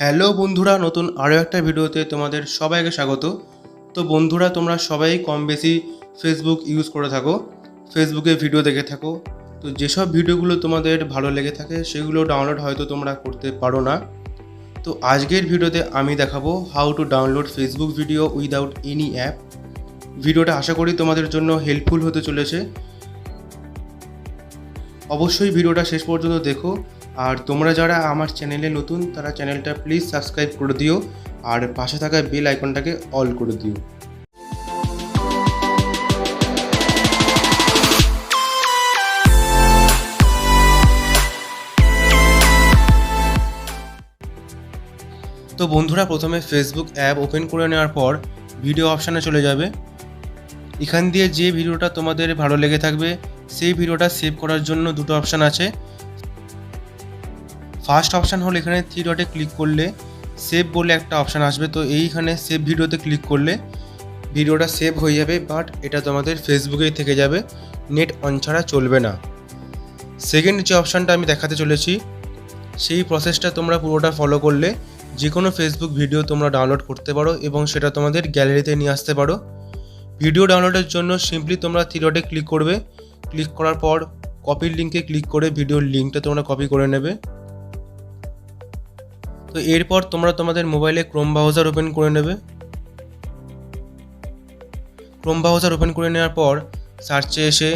Hello বন্ধুরা, নতুন আরও একটা ভিডিওতে তোমাদের সবাইকে স্বাগত। তো বন্ধুরা, তোমরা সবাই কম বেশি ফেসবুক ইউজ করে থাকো ফেসবুকে ভিডিও দেখে থাকো। তো যেসব ভিডিওগুলো তোমাদের ভালো লেগে থাকে, সেগুলো ডাউনলোড হয়তো তোমরা করতে পারো না। তো আজকের ভিডিওতে আমি দেখাবো how to download Facebook video without any app ভিডিওটা আশা করি তোমাদের জন্য হেল্পফুল হতে চলেছে। অবশ্যই ভিডিওটা শেষ পর্যন্ত দেখো। আর তোমরা যারা আমার চ্যানেলে নতুন, তারা চ্যানেলটা প্লিজ সাবস্ক্রাইব করে দিও আর পাশে থাকা বেল আইকনটাকে অল করে দিও। তো বন্ধুরা, প্রথমে ফেসবুক অ্যাপ ওপেন করে নেওয়ার পর ভিডিও অপশানে চলে যাবে। এখান দিয়ে যে ভিডিওটা তোমাদের ভালো লেগে থাকবে, সেই ভিডিওটা সেভ করার জন্য দুটো অপশান আছে। ফার্স্ট অপশান হলো এখানে থ্রি ডটে ক্লিক করলে সেভ বলে একটা অপশান আসবে। তো এইখানে সেভ ভিডিওতে ক্লিক করলে ভিডিওটা সেভ হয়ে যাবে বাট এটা তোমাদের ফেসবুকেই থেকে যাবে নেট অন ছাড়া চলবে না। সেকেন্ড যে অপশানটা আমি দেখাতে চলেছি, সেই প্রসেসটা তোমরা পুরোটা ফলো করলে যে কোনো ফেসবুক ভিডিও তোমরা ডাউনলোড করতে পারো এবং সেটা তোমাদের গ্যালারিতে নিয়ে আসতে পারো। ভিডিও ডাউনলোডের জন্য সিম্পলি তোমরা থ্রি ডটে ক্লিক করবে। ক্লিক করার পর কপির লিঙ্কে ক্লিক করে ভিডিওর লিঙ্কটা তোমরা কপি করে নেবে। তো এরপর তোমরা তোমাদের মোবাইলে ক্রোম ব্রাউজার ওপেন করে নেবে। ক্রোম ব্রাউজার ওপেন করে নেওয়ার পর সার্চে এসে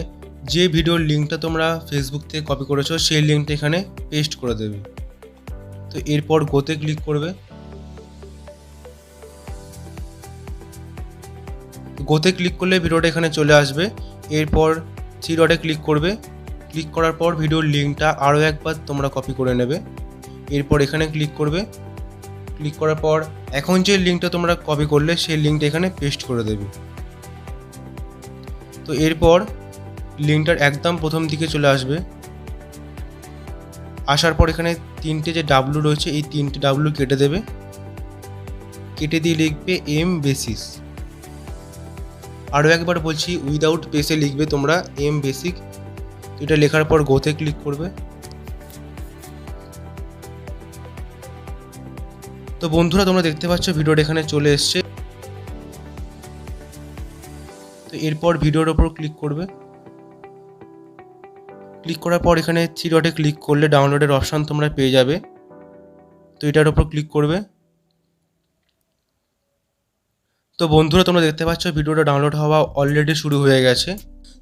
যে ভিডিওর লিঙ্কটা তোমরা ফেসবুক থেকে কপি করেছ, সেই লিঙ্কটা এখানে পেস্ট করে দেবে। তো এরপর গোতে ক্লিক করবে। গোতে ক্লিক করলে ভিডিওটা এখানে চলে আসবে। এরপর থ্রি ডটে ক্লিক করবে। ক্লিক করার পর ভিডিওর লিঙ্কটা আরও একবার তোমরা কপি করে নেবে। এরপর এখানে ক্লিক করবে। ক্লিক করার পর এখন যে লিঙ্কটা তোমরা কপি করলে, সেই লিঙ্কটা এখানে পেস্ট করে দেবে। তো এরপর লিঙ্কটার একদম প্রথম দিকে চলে আসবে। আসার পর এখানে তিনটে যে ডাব্লু রয়েছে, এই তিনটে ডাব্লু কেটে দেবে। কেটে দিয়ে লিখবে এম বেসিস আরও একবার বলছি উইদাউট পেসে লিখবে তোমরা এম বেসিক এটা লেখার পর গোতে ক্লিক করবে। তো বন্ধুরা, তোমরা দেখতে পাচ্ছ ভিডিওটা এখানে চলে এসছে। তো এরপর ভিডিওর ওপর ক্লিক করবে। ক্লিক করার পর এখানে থ্রি ডটে ক্লিক করলে ডাউনলোডের অপশান তোমরা পেয়ে যাবে। তো এটার ওপর ক্লিক করবে। তো বন্ধুরা, তোমরা দেখতে পাচ্ছ ভিডিওটা ডাউনলোড হওয়া অলরেডি শুরু হয়ে গেছে।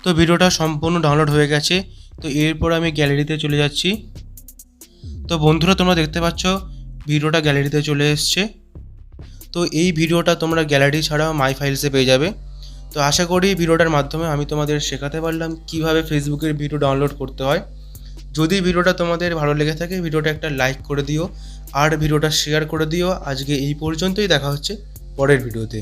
তো ভিডিওটা সম্পূর্ণ ডাউনলোড হয়ে গেছে। তো এরপর আমি গ্যালারিতে চলে যাচ্ছি। তো বন্ধুরা, তোমরা দেখতে পাচ্ছ ভিডিওটা গ্যালারিতে চলে এসছে। তো এই ভিডিওটা তোমরা গ্যালারি ছাড়াও মাই ফাইলসে পেয়ে যাবে। তো আশা করি ভিডিওটার মাধ্যমে আমি তোমাদের শেখাতে পারলাম কীভাবে ফেসবুকের ভিডিও ডাউনলোড করতে হয়। যদি ভিডিওটা তোমাদের ভালো লেগে থাকে, ভিডিওটা একটা লাইক করে দিও। আর ভিডিওটা শেয়ার করে দিও। আজকে এই পর্যন্তই, দেখা হচ্ছে পরের ভিডিওতে।